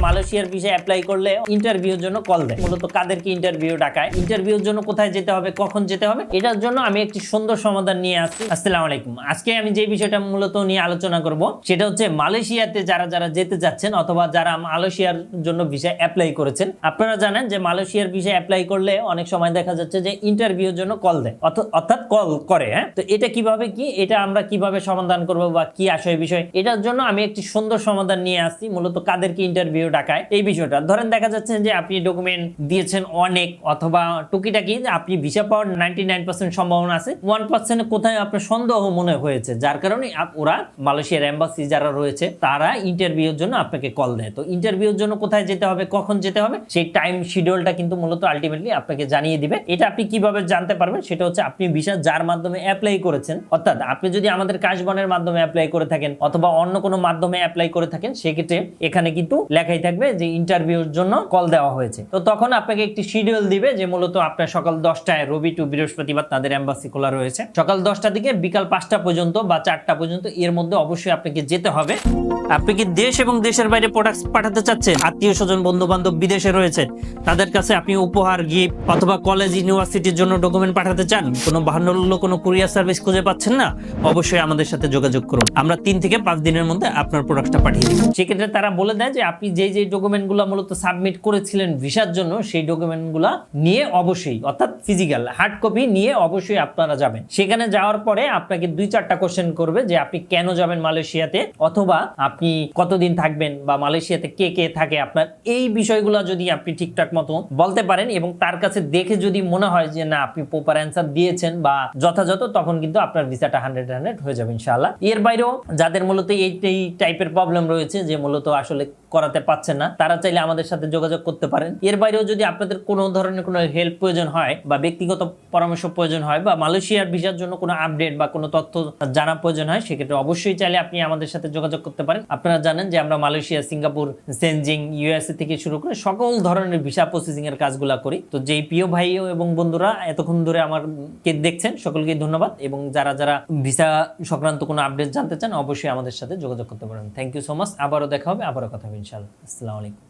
মালয়েশিয়ার visa apply করলে ইন্টারভিউর জন্য কল দেয়। মূলত কাদেরকে ইন্টারভিউ ডাকায়? ইন্টারভিউর জন্য কোথায় যেতে হবে? কখন যেতে হবে? এটার জন্য আমি একটি সুন্দর সমাধান নিয়ে আসছি। আসসালামু আলাইকুম। আজকে আমি যে বিষয়টা মূলত নিয়ে আলোচনা করব, সেটা হচ্ছে মালয়েশিয়াতে যারা যারা যেতে যাচ্ছেন অথবা যারা মালয়েশিয়ার জন্য ভিসা অ্যাপ্লাই করেছেন, আপনারা জানেন যে মালয়েশিয়ার ভিসা অ্যাপ্লাই করলে অনেক সময় দেখা যাচ্ছে যে ইন্টারভিউর জন্য কল দেয়। অর্থ- অর্থাৎ কল করে হ্যাঁ? তো এটা কীভাবে কি? এটা আমরা কীভাবে সমাধান করব বা কি আসে বিষয়? এটার জন্য আমি একটি সুন্দর সমাধান নিয়ে আসছি। মূলত কাদেরকে ইন্টারভিউ ডাকায়। এই বিষয়টা। ধরেন দেখা যাচ্ছে যে আপনি ডকুমেন্ট দিয়েছেন অনেক অথবা টুকিটাকি আপনি ভিসা পাওয়ার নাইনটি নাইন পার্সেন্ট সম্ভাবনা আছে। ওয়ান পার্সেন্ট কোথায় আপনার সন্দেহ মনে হয়েছে? যার কারণে ওরা মালয়েশিয়ার এম্বাসি যারা রয়েছে, তারা ইন্টারভিউর জন্য আপনাকে কল দেয়। তো ইন্টারভিউর জন্য কোথায় যেতে হবে, কখন যেতে হবে, সেই টাইম শিডিউলটা কিন্তু মূলত আলটিমেটলি আপনাকে জানিয়ে দিবে। এটা আপনি কীভাবে জানতে পারবেন? সেটা হচ্ছে আপনি ভিসা যার মাধ্যমে অ্যাপ্লাই করেছেন, অর্থাৎ আপনি যদি আমাদের কাশবনের মাধ্যমে অ্যাপ্লাই করে থাকেন, অথবা অন্য কোনো মাধ্যমে অ্যাপ্লাই করে থাকেন, সেক্ষেত্রে এখানে কিন্তু লেখাই থাকবে যে ইন্টারভিউর জন্য কল দেওয়া হয়েছে। তো তখন আপনাকে একটি শিডিউল দিবে যে মূলত আপনার সকাল দশটায় রবি টু বৃহস্পতিবার তাদের এম্বাসি খোলা রয়েছে। সকাল দশটা থেকে বিকাল পাঁচটা পর্যন্ত বা চারটা পর্যন্ত এর মধ্যে অবশ্যই আপনাকে যেতে হবে। আপনি কি দেশ এবং দেশের বাইরে প্রোডাক্ট পাঠাতে চাচ্ছেন? আত্মীয় স্বজন বন্ধু বান্ধব বিদেশে রয়েছে। তাদের কাছে আপনি উপহার গিফট অথবা কলেজ ইউনিভার্সিটির জন্য ডকুমেন্ট পাঠাতে চান? কোনো বাহান্ন কোনো কুরিয়ার সার্ভিস খুঁজে পাচ্ছেন না? অবশ্যই আমাদের সাথে যোগাযোগ করুন। আমরা তিন থেকে পাঁচ দিনের মধ্যে আপনার প্রোডাক্টটা পাঠিয়ে দিই। সেক্ষেত্রে তারা বলে দেয় যে আপনি যে যে ডকুমেন্টগুলো মূলত সাবমিট করেছিলেন ভিসার জন্য, সেই ডকুমেন্টগুলো নিয়ে অবশ্যই, অর্থাৎ ফিজিক্যাল হার্ড কপি নিয়ে অবশ্যই আপনারা যাবেন। সেখানে যাওয়ার পরে আপনাকে দুই চারটা কোশ্চেন করবে যে আপনি কেন যাবেন মালয়েশিয়াতে, অথবা আপনি কতদিন থাকবেন বা মালয়েশিয়াতে কে কে থাকে, আপনার এই বিষয়গুলো যদি আপনি ঠিকঠাক মতো বলতে পারেন এবং তার কাছে দেখে যদি মনে হয় যে না, আপনি প্রপার অ্যান্সার দিয়েছেন বা যথাযথ, তখন কিন্তু আপনার ভিসাটা হান্ড্রেড হান্ড্রেড হয়ে যাবে ইনশাআল্লাহ। এর বাইরেও যাদের মূলত এই এই টাইপের প্রবলেম রয়েছে, যে মূলত আসলে করাতে পারছেন না, তারা চাইলে আমাদের সাথে যোগাযোগ করতে পারেন। এর বাইরেও যদি আপনাদের কোনো ধরনের কোনো হেল্প প্রয়োজন হয় বা ব্যক্তিগত পরামর্শ প্রয়োজন হয় বা মালয়েশিয়ার ভিসার জন্য কোনো আপডেট বা কোনো তথ্য জানা প্রয়োজন হয়, সেক্ষেত্রে অবশ্যই চাইলে আপনি আমাদের সাথে যোগাযোগ করতে পারেন। আপনারা জানেন যে আমরা মালয়েশিয়া, সিঙ্গাপুর, সেনজিং ইউএসএ থেকে শুরু করে সকল ধরনের ভিসা প্রসেসিং এর কাজগুলো করি। তো যেই প্রিয় ভাই এবং বন্ধুরা, এতক্ষণ ধরে আমারকে দেখছেন, সকলকে ধন্যবাদ। এবং যারা যারা ভিসা সংক্রান্ত কোনো আপডেট জানতে চান, অবশ্যই আমাদের সাথে যোগাযোগ করতে পারেন। থ্যাংক ইউ সো মাচ আবারও দেখা হবে, আবারও কথা হবে, ইনশাআল্লাহ। আসসালামু আলাইকুম